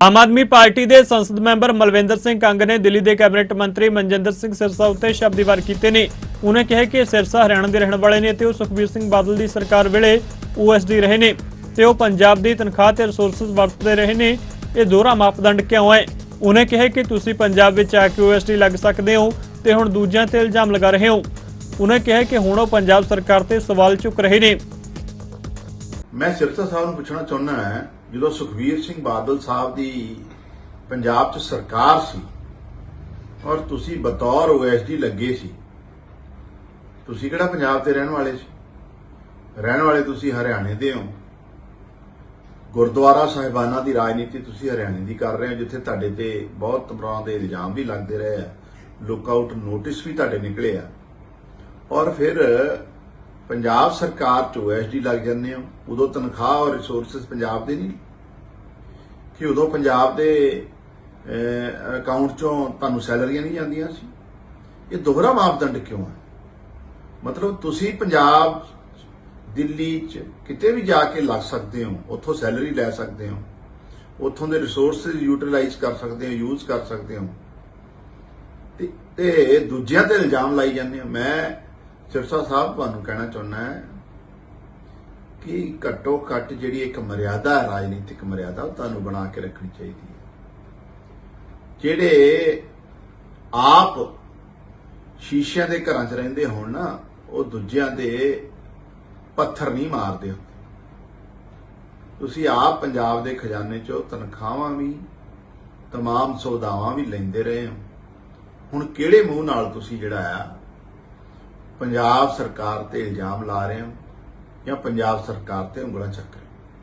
Aam Aadmi party ਦੇ ਸੰਸਦ member Malvinder Singh Kang ਨੇ ਦਿੱਲੀ ਦੇ ਕੈਬਨਿਟ ਮੰਤਰੀ ਮਨਜਿੰਦਰ ਸਿੰਘ ਸਿਰਸਾ ਉੱਤੇ ਸ਼ਬਦੀ ਵਾਰ ਕੀਤੇ ਨੇ। ਉਹਨੇ ਕਿਹਾ ਕਿ ਸਿਰਸਾ ਹਰਿਆਣਾ ਦੇ ਰਹਿਣ ਵਾਲੇ ਨੇ ਤੇ ਉਹ ਸੁਖਬੀਰ ਸਿੰਘ ਬਾਦਲ ਦੀ ਸਰਕਾਰ ਵੇਲੇ ਓਐਸਡੀ ਰਹੇ ਨੇ ਤੇ ਉਹ ਪੰਜਾਬ ਦੀ ਤਨਖਾਹ ਤੇ ਰਿਸੋਰਸਸ ਵਰਤਦੇ ਰਹੇ ਨੇ। ਇਹ ਦੋਹਰਾ ਮਾਪਦੰਡ ਕਿਉਂ ਹੈ? ਉਹਨੇ ਕਿਹਾ ਕਿ ਤੁਸੀਂ ਪੰਜਾਬ ਵਿੱਚ ਆ ਕੇ ਓਐਸਡੀ ਲੱਗ ਸਕਦੇ ਹੋ ਤੇ ਹੁਣ ਦੂਜਿਆਂ ਤੇ ਇਲਜ਼ਾਮ ਲਗਾ ਰਹੇ ਹੋ। ਉਹਨੇ ਕਿਹਾ ਕਿ ਹੁਣ ਉਹ ਪੰਜਾਬ ਸਰਕਾਰ ਤੇ ਸਵਾਲ ਚੁੱਕ ਰਹੇ ਨੇ। ਮੈਂ ਸਿਰਸਾ ਸਾਹਿਬ ਨੂੰ ਪੁੱਛਣਾ ਚਾਹੁੰਦਾ ਹਾਂ, ਜਦੋਂ ਸੁਖਵੀਰ ਸਿੰਘ ਬਾਦਲ ਸਾਹਿਬ ਦੀ ਪੰਜਾਬ 'ਚ ਸਰਕਾਰ ਸੀ ਔਰ ਤੁਸੀਂ ਬਤੌਰ ਓਐਸਡੀ ਲੱਗੇ ਸੀ, ਤੁਸੀਂ ਕਿਹੜਾ ਪੰਜਾਬ ਦੇ ਰਹਿਣ ਵਾਲੇ ਸੀ? ਰਹਿਣ ਵਾਲੇ ਤੁਸੀਂ ਹਰਿਆਣੇ ਦੇ ਹੋ। ਗੁਰਦੁਆਰਾ ਸਾਹਿਬਾਨਾਂ ਦੀ ਰਾਜਨੀਤੀ ਤੁਸੀਂ ਹਰਿਆਣੇ ਦੀ ਕਰ ਰਹੇ ਹੋ, ਜਿੱਥੇ ਤੁਹਾਡੇ ਤੇ ਬਹੁਤ ਤਰ੍ਹਾਂ ਦੇ ਇਲਜ਼ਾਮ ਵੀ ਲੱਗਦੇ ਰਹੇ ਆ। ਲੁੱਕ ਆਊਟ ਨੋਟਿਸ ਵੀ ਤੁਹਾਡੇ ਨਿਕਲੇ ਆ। ਔਰ ਫਿਰ ਪੰਜਾਬ ਸਰਕਾਰ ਚ ਓਐਸਡੀ ਲੱਗ ਜਾਂਦੇ ਹੋ ਉਦੋਂ ਤਨਖਾਹ ਔਰ ਰਿਸੋਰਸਸ ਪੰਜਾਬ ਦੇ ਨਹੀਂ। ਕਿ ਉਦੋਂ ਪੰਜਾਬ ਦੇ ਅਕਾਊਂਟ ਚੋਂ ਤੁਹਾਨੂੰ ਸੈਲਰੀਆਂ ਨਹੀਂ ਜਾਂਦੀਆਂ ਸੀ। ਇਹ ਦੋਹਰਾ ਮਾਪਦੰਡ ਕਿਉਂ ਹੈ? ਮਤਲਬ ਤੁਸੀਂ ਪੰਜਾਬ, ਦਿੱਲੀ ਚ ਕਿਤੇ ਵੀ ਜਾ ਕੇ ਲੱਗ ਸਕਦੇ ਹੋ, ਉੱਥੋਂ ਸੈਲਰੀ ਲੈ ਸਕਦੇ ਹੋ, ਉੱਥੋਂ ਦੇ ਰਿਸੋਰਸਸ ਯੂਟਿਲਾਈਜ਼ ਕਰ ਸਕਦੇ ਹੋ ਯੂਜ਼ ਕਰ ਸਕਦੇ ਹੋ। ਤੇ ਦੂਜਿਆਂ ਤੇ ਇਲਜ਼ਾਮ ਲਾਈ ਜਾਂਦੇ ਹੋ। ਮੈਂ ਸਿਰਸਾ ਸਾਹਿਬ ਤੁਹਾਨੂੰ ਕਹਿਣਾ ਚਾਹੁੰਦਾ ਹਾਂ ਕਿ ਘੱਟੋ ਘੱਟ ਜਿਹੜੀ ਇੱਕ ਮਰਿਆਦਾ ਹੈ ਰਾਜਨੀਤਿਕ ਮਰਿਆਦਾ ਉਹ ਤੁਹਾਨੂੰ ਬਣਾ ਕੇ ਰੱਖਣੀ ਚਾਹੀਦੀ ਹੈ ਜਿਹੜੇ ਆਪ ਸ਼ੀਸ਼ਿਆਂ ਦੇ ਘਰਾਂ 'ਚ ਰਹਿੰਦੇ ਹੋਣ ਨਾ ਉਹ ਦੂਜਿਆਂ ਦੇ ਪੱਥਰ ਨਹੀਂ ਮਾਰਦੇ ਹੁੰਦੇ ਤੁਸੀਂ ਆਪ ਪੰਜਾਬ ਦੇ ਖਜ਼ਾਨੇ 'ਚੋਂ ਤਨਖਾਹਾਂ ਵੀ तमाम ਸੌਦਾਵਾਂ ਵੀ ਲੈਂਦੇ ਰਹੇ ਹੋ ਹੁਣ ਕਿਹੜੇ ਮੂੰਹ ਨਾਲ ਤੁਸੀਂ ਜਿਹੜਾ ਆ ਪੰਜਾਬ ਸਰਕਾਰ ਤੇ ਇਲਜ਼ਾਮ ਲਾ ਰਹੇ ਹੋ ਜਾਂ ਪੰਜਾਬ ਸਰਕਾਰ ਤੇ ਉਂਗਲਾਂ ਚੱਕ ਰਹੇ ਹੋ?